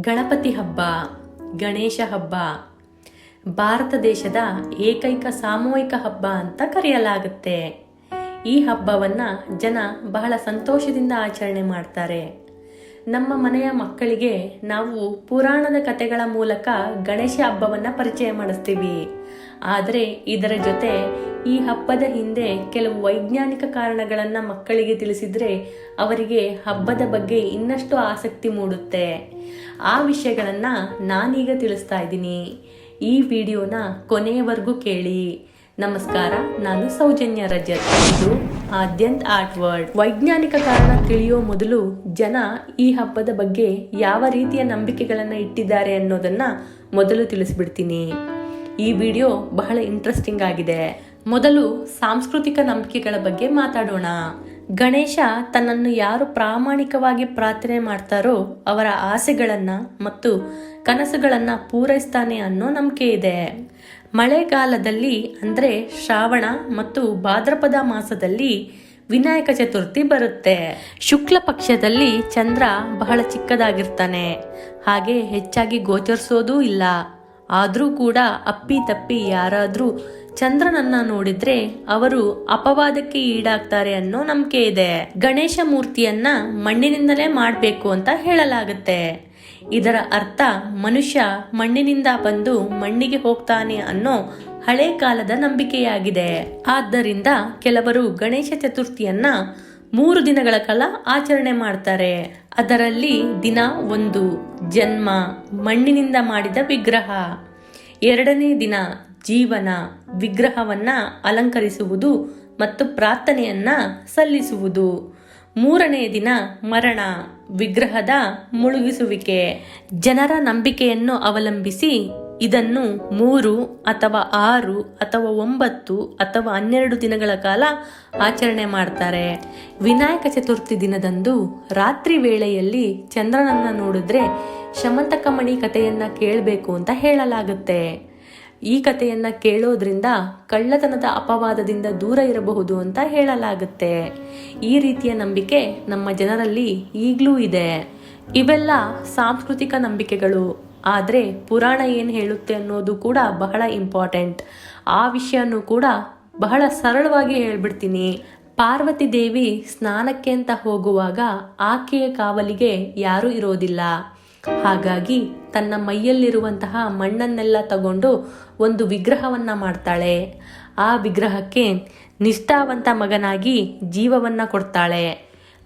ಗಣಪತಿ ಹಬ್ಬ, ಗಣೇಶ ಹಬ್ಬ, ಭಾರತ ದೇಶದ ಏಕೈಕ ಸಾಮೂಹಿಕ ಹಬ್ಬ ಅಂತ ಕರೆಯಲಾಗುತ್ತೆ. ಈ ಹಬ್ಬವನ್ನು ಜನ ಬಹಳ ಸಂತೋಷದಿಂದ ಆಚರಣೆ ಮಾಡ್ತಾರೆ. ನಮ್ಮ ಮನೆಯ ಮಕ್ಕಳಿಗೆ ನಾವು ಪುರಾಣದ ಕಥೆಗಳ ಮೂಲಕ ಗಣೇಶ ಹಬ್ಬವನ್ನು ಪರಿಚಯ ಮಾಡಿಸ್ತೀವಿ. ಆದರೆ ಇದರ ಜೊತೆ ಈ ಹಬ್ಬದ ಹಿಂದೆ ಕೆಲವು ವೈಜ್ಞಾನಿಕ ಕಾರಣಗಳನ್ನು ಮಕ್ಕಳಿಗೆ ತಿಳಿಸಿದರೆ ಅವರಿಗೆ ಹಬ್ಬದ ಬಗ್ಗೆ ಇನ್ನಷ್ಟು ಆಸಕ್ತಿ ಮೂಡುತ್ತೆ. ಆ ವಿಷಯಗಳನ್ನು ನಾನೀಗ ತಿಳಿಸ್ತಾ ಇದ್ದೀನಿ. ಈ ವಿಡಿಯೋನ ಕೊನೆಯವರೆಗೂ ಕೇಳಿ. ನಮಸ್ಕಾರ, ನಾನು ಸೌಜನ್ಯ ರಜತ್. ಇದು ಆದ್ಯಂತ್ ಆರ್ಟ್ ವರ್ಡ್ ವೈಜ್ಞಾನಿಕ ಕಾರಣ ತಿಳಿಯೋ ಮೊದಲು ಜನ ಈ ಹಬ್ಬದ ಬಗ್ಗೆ ಯಾವ ರೀತಿಯ ನಂಬಿಕೆಗಳನ್ನು ಇಟ್ಟಿದ್ದಾರೆ ಅನ್ನೋದನ್ನ ಮೊದಲು ತಿಳಿಸ್ಬಿಡ್ತೀನಿ. ಈ ವಿಡಿಯೋ ಬಹಳ ಇಂಟ್ರೆಸ್ಟಿಂಗ್ ಆಗಿದೆ. ಮೊದಲು ಸಾಂಸ್ಕೃತಿಕ ನಂಬಿಕೆಗಳ ಬಗ್ಗೆ ಮಾತಾಡೋಣ. ಗಣೇಶ ತನ್ನನ್ನು ಯಾರು ಪ್ರಾಮಾಣಿಕವಾಗಿ ಪ್ರಾರ್ಥನೆ ಮಾಡ್ತಾರೋ ಅವರ ಆಸೆಗಳನ್ನು ಮತ್ತು ಕನಸುಗಳನ್ನು ಪೂರೈಸ್ತಾನೆ ಅನ್ನೋ ನಂಬಿಕೆ ಇದೆ. ಮಳೆಗಾಲದಲ್ಲಿ ಅಂದರೆ ಶ್ರಾವಣ ಮತ್ತು ಭಾದ್ರಪದ ಮಾಸದಲ್ಲಿ ವಿನಾಯಕ ಚತುರ್ಥಿ ಬರುತ್ತೆ. ಶುಕ್ಲ ಪಕ್ಷದಲ್ಲಿ ಚಂದ್ರ ಬಹಳ ಚಿಕ್ಕದಾಗಿರ್ತಾನೆ. ಹಾಗೆ ಹೆಚ್ಚಾಗಿ ಗೋಚರಿಸೋದೂ ಇಲ್ಲ. ಆದರೂ ಕೂಡ ಅಪ್ಪಿ ತಪ್ಪಿ ಯಾರಾದರೂ ಚಂದ್ರನನ್ನ ನೋಡಿದ್ರೆ ಅವರು ಅಪವಾದಕ್ಕೆ ಈಡಾಗ್ತಾರೆ ಅನ್ನೋ ನಂಬಿಕೆ ಇದೆ. ಗಣೇಶ ಮೂರ್ತಿಯನ್ನ ಮಣ್ಣಿನಿಂದಲೇ ಮಾಡಬೇಕು ಅಂತ ಹೇಳಲಾಗುತ್ತೆ. ಇದರ ಅರ್ಥ ಮನುಷ್ಯ ಮಣ್ಣಿನಿಂದ ಬಂದು ಮಣ್ಣಿಗೆ ಹೋಗ್ತಾನೆ ಅನ್ನೋ ಹಳೆ ಕಾಲದ ನಂಬಿಕೆಯಾಗಿದೆ. ಆದ್ದರಿಂದ ಕೆಲವರು ಗಣೇಶ ಚತುರ್ಥಿಯನ್ನ ಮೂರು ದಿನಗಳ ಕಾಲ ಆಚರಣೆ ಮಾಡ್ತಾರೆ. ಅದರಲ್ಲಿ ದಿನ ಒಂದು, ಜನ್ಮ, ಮಣ್ಣಿನಿಂದ ಮಾಡಿದ ವಿಗ್ರಹ. ಎರಡನೇ ದಿನ ಜೀವನ, ವಿಗ್ರಹವನ್ನ ಅಲಂಕರಿಸುವುದು ಮತ್ತು ಪ್ರಾರ್ಥನೆಯನ್ನ ಸಲ್ಲಿಸುವುದು. ಮೂರನೇ ದಿನ ಮರಣ, ವಿಗ್ರಹದ ಮುಳುಗಿಸುವಿಕೆ. ಜನರ ನಂಬಿಕೆಯನ್ನು ಅವಲಂಬಿಸಿ ಇದನ್ನು ಮೂರು ಅಥವಾ ಆರು ಅಥವಾ ಒಂಬತ್ತು ಅಥವಾ ಹನ್ನೆರಡು ದಿನಗಳ ಕಾಲ ಆಚರಣೆ ಮಾಡ್ತಾರೆ. ವಿನಾಯಕ ಚತುರ್ಥಿ ದಿನದಂದು ರಾತ್ರಿ ವೇಳೆಯಲ್ಲಿ ಚಂದ್ರನನ್ನ ನೋಡಿದ್ರೆ ಶಮಂತಕಮಣಿ ಕಥೆಯನ್ನು ಕೇಳಬೇಕು ಅಂತ ಹೇಳಲಾಗುತ್ತೆ. ಈ ಕಥೆಯನ್ನು ಕೇಳೋದ್ರಿಂದ ಕಳ್ಳತನದ ಅಪವಾದದಿಂದ ದೂರ ಇರಬಹುದು ಅಂತ ಹೇಳಲಾಗುತ್ತೆ. ಈ ರೀತಿಯ ನಂಬಿಕೆ ನಮ್ಮ ಜನರಲ್ಲಿ ಈಗಲೂ ಇದೆ. ಇವೆಲ್ಲ ಸಾಂಸ್ಕೃತಿಕ ನಂಬಿಕೆಗಳು. ಆದರೆ ಪುರಾಣ ಏನು ಹೇಳುತ್ತೆ ಅನ್ನೋದು ಕೂಡ ಬಹಳ ಇಂಪಾರ್ಟೆಂಟ್. ಆ ವಿಷಯನೂ ಕೂಡ ಬಹಳ ಸರಳವಾಗಿ ಹೇಳ್ಬಿಡ್ತೀನಿ. ಪಾರ್ವತಿ ದೇವಿ ಸ್ನಾನಕ್ಕೆ ಅಂತ ಹೋಗುವಾಗ ಆಕೆಯ ಕಾವಲಿಗೆ ಯಾರೂ ಇರೋದಿಲ್ಲ. ಹಾಗಾಗಿ ತನ್ನ ಮೈಯಲ್ಲಿರುವಂತಹ ಮಣ್ಣನ್ನೆಲ್ಲ ತಗೊಂಡು ಒಂದು ವಿಗ್ರಹವನ್ನ ಮಾಡ್ತಾಳೆ. ಆ ವಿಗ್ರಹಕ್ಕೆ ನಿಷ್ಠಾವಂತ ಮಗನಾಗಿ ಜೀವವನ್ನ ಕೊಡ್ತಾಳೆ.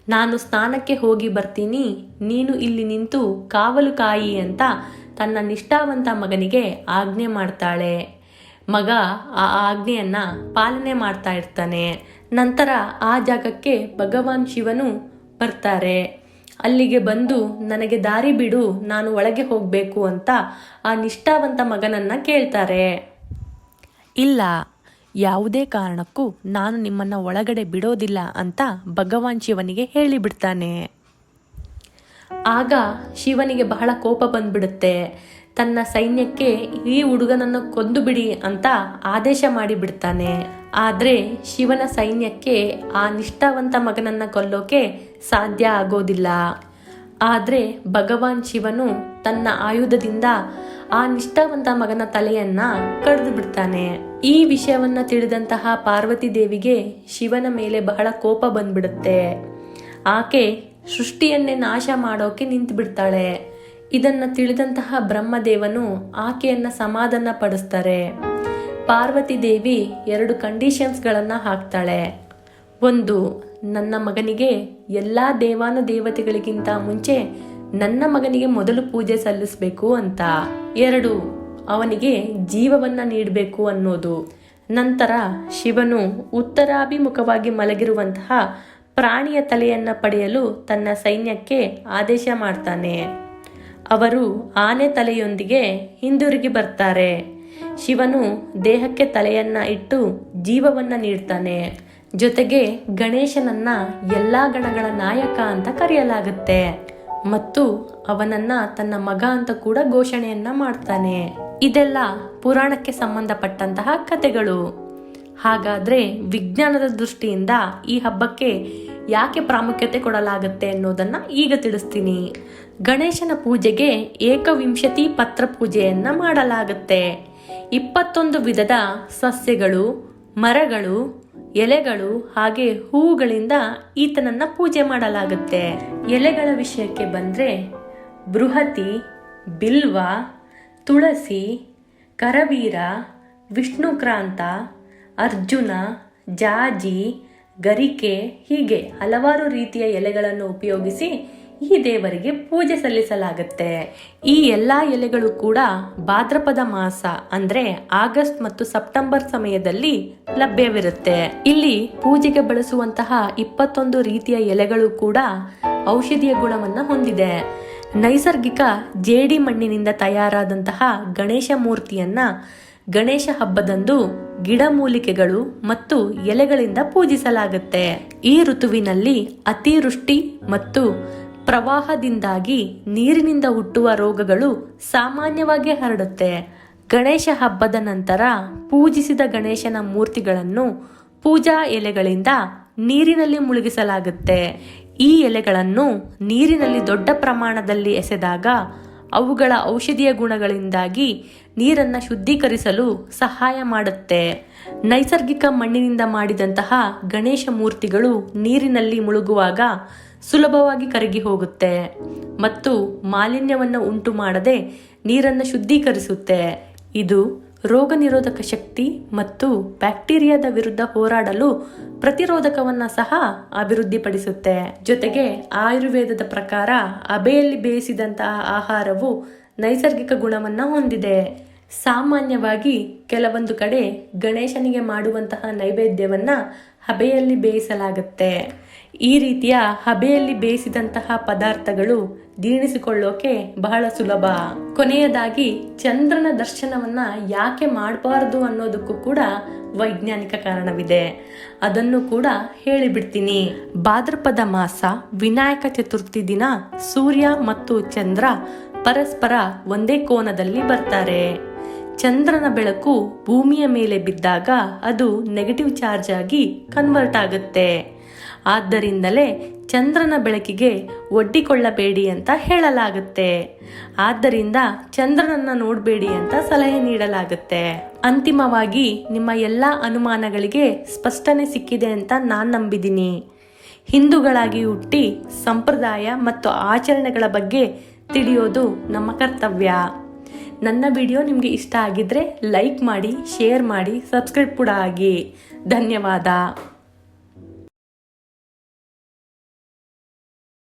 ನಾನು ಸ್ನಾನಕ್ಕೆ ಹೋಗಿ ಬರ್ತೀನಿ, ನೀನು ಇಲ್ಲಿ ನಿಂತು ಕಾವಲು ಕಾಯಿ ಅಂತ ತನ್ನ ನಿಷ್ಠಾವಂತ ಮಗನಿಗೆ ಆಜ್ಞೆ ಮಾಡ್ತಾಳೆ. ಮಗ ಆ ಆಜ್ಞೆಯನ್ನ ಪಾಲನೆ ಮಾಡ್ತಾ ಇರ್ತಾನೆ. ನಂತರ ಆ ಜಾಗಕ್ಕೆ ಭಗವಾನ್ ಶಿವನು ಬರ್ತಾರೆ. ಅಲ್ಲಿಗೆ ಬಂದು, ನನಗೆ ದಾರಿ ಬಿಡು, ನಾನು ಒಳಗೆ ಹೋಗಬೇಕು ಅಂತ ಆ ನಿಷ್ಠಾವಂತ ಮಗನನ್ನ ಕೇಳ್ತಾರೆ. ಇಲ್ಲ, ಯಾವುದೇ ಕಾರಣಕ್ಕೂ ನಾನು ನಿಮ್ಮನ್ನ ಒಳಗಡೆ ಬಿಡೋದಿಲ್ಲ ಅಂತ ಭಗವಾನ್ ಶಿವನಿಗೆ ಹೇಳಿಬಿಡ್ತಾನೆ. ಆಗ ಶಿವನಿಗೆ ಬಹಳ ಕೋಪ ಬಂದ್ಬಿಡುತ್ತೆ. ತನ್ನ ಸೈನ್ಯಕ್ಕೆ ಈ ಹುಡುಗನನ್ನು ಕೊಂದು ಬಿಡಿ ಅಂತ ಆದೇಶ ಮಾಡಿಬಿಡ್ತಾನೆ. ಆದರೆ ಶಿವನ ಸೈನ್ಯಕ್ಕೆ ಆ ನಿಷ್ಠಾವಂತ ಮಗನನ್ನು ಕೊಲ್ಲೋಕೆ ಸಾಧ್ಯ ಆಗೋದಿಲ್ಲ. ಆದರೆ ಭಗವಾನ್ ಶಿವನು ತನ್ನ ಆಯುಧದಿಂದ ಆ ನಿಷ್ಠಾವಂತ ಮಗನ ತಲೆಯನ್ನ ಕಡಿದು ಬಿಡ್ತಾನೆ. ಈ ವಿಷಯವನ್ನ ತಿಳಿದಂತಹ ಪಾರ್ವತಿ ದೇವಿಗೆ ಶಿವನ ಮೇಲೆ ಬಹಳ ಕೋಪ ಬಂದ್ಬಿಡುತ್ತೆ. ಆಕೆ ಸೃಷ್ಟಿಯನ್ನೇ ನಾಶ ಮಾಡೋಕೆ ನಿಂತು ಬಿಡ್ತಾಳೆ ಇದನ್ನ ತಿಳಿದಂತಹ ಬ್ರಹ್ಮದೇವನು ಆಕೆಯನ್ನ ಸಮಾಧಾನ ಪಡಿಸ್ತಾರೆ ಪಾರ್ವತಿ ದೇವಿ ಎರಡು ಕಂಡೀಷನ್ಸ್ಗಳನ್ನು ಹಾಕ್ತಾಳೆ. ಒಂದು, ನನ್ನ ಮಗನಿಗೆ ಎಲ್ಲ ದೇವಾನು ದೇವತೆಗಳಿಗಿಂತ ಮುಂಚೆ ನನ್ನ ಮಗನಿಗೆ ಮೊದಲು ಪೂಜೆ ಸಲ್ಲಿಸಬೇಕು ಅಂತ. ಎರಡು, ಅವನಿಗೆ ಜೀವವನ್ನ ನೀಡಬೇಕು ಅನ್ನೋದು. ನಂತರ ಶಿವನು ಉತ್ತರಾಭಿಮುಖವಾಗಿ ಮಲಗಿರುವಂತಹ ಪ್ರಾಣಿಯ ತಲೆಯನ್ನ ಪಡೆಯಲು ತನ್ನ ಸೈನ್ಯಕ್ಕೆ ಆದೇಶ ಮಾಡ್ತಾನೆ. ಅವರು ಆನೆ ತಲೆಯೊಂದಿಗೆ ಹಿಂದಿರುಗಿ ಬರ್ತಾರೆ. ಶಿವನು ದೇಹಕ್ಕೆ ತಲೆಯನ್ನ ಇಟ್ಟು ಜೀವವನ್ನ ನೀಡ್ತಾನೆ. ಜೊತೆಗೆ ಗಣೇಶನನ್ನ ಎಲ್ಲ ಗಣಗಳ ನಾಯಕ ಅಂತ ಕರೆಯಲಾಗುತ್ತೆ. ಮತ್ತು ಅವನನ್ನ ತನ್ನ ಮಗ ಅಂತ ಕೂಡ ಘೋಷಣೆಯನ್ನ ಮಾಡ್ತಾನೆ. ಇದೆಲ್ಲ ಪುರಾಣಕ್ಕೆ ಸಂಬಂಧಪಟ್ಟಂತಹ ಕಥೆಗಳು. ಹಾಗಾದ್ರೆ ವಿಜ್ಞಾನದ ದೃಷ್ಟಿಯಿಂದ ಈ ಹಬ್ಬಕ್ಕೆ ಯಾಕೆ ಪ್ರಾಮುಖ್ಯತೆ ಕೊಡಲಾಗುತ್ತೆ ಅನ್ನೋದನ್ನ ಈಗ ತಿಳಿಸ್ತೀನಿ. ಗಣೇಶನ ಪೂಜೆಗೆ ಏಕವಿಂಶತಿ ಪತ್ರ ಪೂಜೆಯನ್ನು ಮಾಡಲಾಗುತ್ತೆ. ಇಪ್ಪತ್ತೊಂದು ವಿಧದ ಸಸ್ಯಗಳು, ಮರಗಳು, ಎಲೆಗಳು ಹಾಗೆ ಹೂವುಗಳಿಂದ ಈತನನ್ನ ಪೂಜೆ ಮಾಡಲಾಗುತ್ತೆ. ಎಲೆಗಳ ವಿಷಯಕ್ಕೆ ಬಂದ್ರೆ ಬೃಹತಿ, ಬಿಲ್ವ, ತುಳಸಿ, ಕರವೀರ, ವಿಷ್ಣುಕ್ರಾಂತ ಅರ್ಜುನ, ಜಾಜಿ, ಗರಿಕೆ ಹೀಗೆ ಹಲವಾರು ರೀತಿಯ ಎಲೆಗಳನ್ನು ಉಪಯೋಗಿಸಿ ಈ ದೇವರಿಗೆ ಪೂಜೆ ಸಲ್ಲಿಸಲಾಗುತ್ತೆ. ಈ ಎಲ್ಲ ಎಲೆಗಳು ಕೂಡ ಭಾದ್ರಪದ ಮಾಸ ಅಂದ್ರೆ ಆಗಸ್ಟ್ ಮತ್ತು ಸೆಪ್ಟೆಂಬರ್ ಸಮಯದಲ್ಲಿ ಲಭ್ಯವಿರುತ್ತೆ. ಇಲ್ಲಿ ಪೂಜೆಗೆ ಬಳಸುವಂತಹ ಇಪ್ಪತ್ತೊಂದು ರೀತಿಯ ಎಲೆಗಳು ಕೂಡ ಔಷಧಿಯ ಗುಣವನ್ನು ಹೊಂದಿದೆ. ನೈಸರ್ಗಿಕ ಜೇಡಿ ಮಣ್ಣಿನಿಂದ ತಯಾರಾದಂತಹ ಗಣೇಶ ಮೂರ್ತಿಯನ್ನ ಗಣೇಶ ಹಬ್ಬದಂದು ಗಿಡಮೂಲಿಕೆಗಳು ಮತ್ತು ಎಲೆಗಳಿಂದ ಪೂಜಿಸಲಾಗುತ್ತೆ. ಈ ಋತುವಿನಲ್ಲಿ ಅತಿವೃಷ್ಟಿ ಮತ್ತು ಪ್ರವಾಹದಿಂದಾಗಿ ನೀರಿನಿಂದ ಹುಟ್ಟುವ ರೋಗಗಳು ಸಾಮಾನ್ಯವಾಗಿ ಹರಡುತ್ತೆ. ಗಣೇಶ ಹಬ್ಬದ ನಂತರ ಪೂಜಿಸಿದ ಗಣೇಶನ ಮೂರ್ತಿಗಳನ್ನು ಪೂಜಾ ಎಲೆಗಳಿಂದ ನೀರಿನಲ್ಲಿ ಮುಳುಗಿಸಲಾಗುತ್ತೆ. ಈ ಎಲೆಗಳನ್ನು ನೀರಿನಲ್ಲಿ ದೊಡ್ಡ ಪ್ರಮಾಣದಲ್ಲಿ ಎಸೆದಾಗ ಅವುಗಳ ಔಷಧೀಯ ಗುಣಗಳಿಂದಾಗಿ ನೀರನ್ನು ಶುದ್ಧೀಕರಿಸಲು ಸಹಾಯ ಮಾಡುತ್ತೆ. ನೈಸರ್ಗಿಕ ಮಣ್ಣಿನಿಂದ ಮಾಡಿದಂತಹ ಗಣೇಶ ಮೂರ್ತಿಗಳು ನೀರಿನಲ್ಲಿ ಮುಳುಗುವಾಗ ಸುಲಭವಾಗಿ ಕರಗಿ ಹೋಗುತ್ತೆ ಮತ್ತು ಮಾಲಿನ್ಯವನ್ನು ಉಂಟು ಮಾಡದೆ ನೀರನ್ನು ಶುದ್ಧೀಕರಿಸುತ್ತೆ. ಇದು ರೋಗ ನಿರೋಧಕ ಶಕ್ತಿ ಮತ್ತು ಬ್ಯಾಕ್ಟೀರಿಯಾದ ವಿರುದ್ಧ ಹೋರಾಡಲು ಪ್ರತಿರೋಧಕವನ್ನ ಸಹ ಅಭಿವೃದ್ಧಿಪಡಿಸುತ್ತೆ. ಜೊತೆಗೆ ಆಯುರ್ವೇದದ ಪ್ರಕಾರ ಅಬೆಯಲ್ಲಿ ಬೇಯಿಸಿದಂತಹ ಆಹಾರವು ನೈಸರ್ಗಿಕ ಗುಣವನ್ನ ಹೊಂದಿದೆ. ಸಾಮಾನ್ಯವಾಗಿ ಕೆಲವೊಂದು ಕಡೆ ಗಣೇಶನಿಗೆ ಮಾಡುವಂತಹ ನೈವೇದ್ಯವನ್ನ ಹಬೆಯಲ್ಲಿ ಬೇಯಿಸಲಾಗುತ್ತೆ. ಈ ರೀತಿಯ ಹಬೆಯಲ್ಲಿ ಬೇಯಿಸಿದಂತಹ ಪದಾರ್ಥಗಳು ಜೀರ್ಣಿಸಿಕೊಳ್ಳೋಕೆ ಬಹಳ ಸುಲಭ. ಕೊನೆಯದಾಗಿ ಚಂದ್ರನ ದರ್ಶನವನ್ನ ಯಾಕೆ ಮಾಡಬಾರದು ಅನ್ನೋದಕ್ಕೂ ಕೂಡ ವೈಜ್ಞಾನಿಕ ಕಾರಣವಿದೆ. ಅದನ್ನು ಕೂಡ ಹೇಳಿಬಿಡ್ತೀನಿ. ಭಾದ್ರಪದ ಮಾಸ, ವಿನಾಯಕ ಚತುರ್ಥಿ ದಿನ ಸೂರ್ಯ ಮತ್ತು ಚಂದ್ರ ಪರಸ್ಪರ ಒಂದೇ ಕೋನದಲ್ಲಿ ಬರ್ತಾರೆ. ಚಂದ್ರನ ಬೆಳಕು ಭೂಮಿಯ ಮೇಲೆ ಬಿದ್ದಾಗ ಅದು ನೆಗೆಟಿವ್ ಚಾರ್ಜ್ ಆಗಿ ಕನ್ವರ್ಟ್ ಆಗುತ್ತೆ. ಆದ್ದರಿಂದಲೇ ಚಂದ್ರನ ಬೆಳಕಿಗೆ ಒಡ್ಡಿಕೊಳ್ಳಬೇಡಿ ಅಂತ ಹೇಳಲಾಗುತ್ತೆ. ಆದ್ದರಿಂದ ಚಂದ್ರನನ್ನ ನೋಡಬೇಡಿ ಅಂತ ಸಲಹೆ ನೀಡಲಾಗುತ್ತೆ. ಅಂತಿಮವಾಗಿ ನಿಮ್ಮ ಎಲ್ಲ ಅನುಮಾನಗಳಿಗೆ ಸ್ಪಷ್ಟನೆ ಸಿಕ್ಕಿದೆ ಅಂತ ನಾನು ನಂಬಿದ್ದೀನಿ ಹಿಂದೂಗಳಾಗಿ ಹುಟ್ಟಿ ಸಂಪ್ರದಾಯ ಮತ್ತು ಆಚರಣೆಗಳ ಬಗ್ಗೆ ತಿಳಿಯೋದು ನಮ್ಮ ಕರ್ತವ್ಯ. ನನ್ನ ವಿಡಿಯೋ ನಿಮಗೆ ಇಷ್ಟ ಆಗಿದ್ರೆ ಲೈಕ್ ಮಾಡಿ, ಶೇರ್ ಮಾಡಿ, ಸಬ್ಸ್ಕ್ರೈಬ್ ಕೂಡ ಆಗಿ. ಧನ್ಯವಾದ.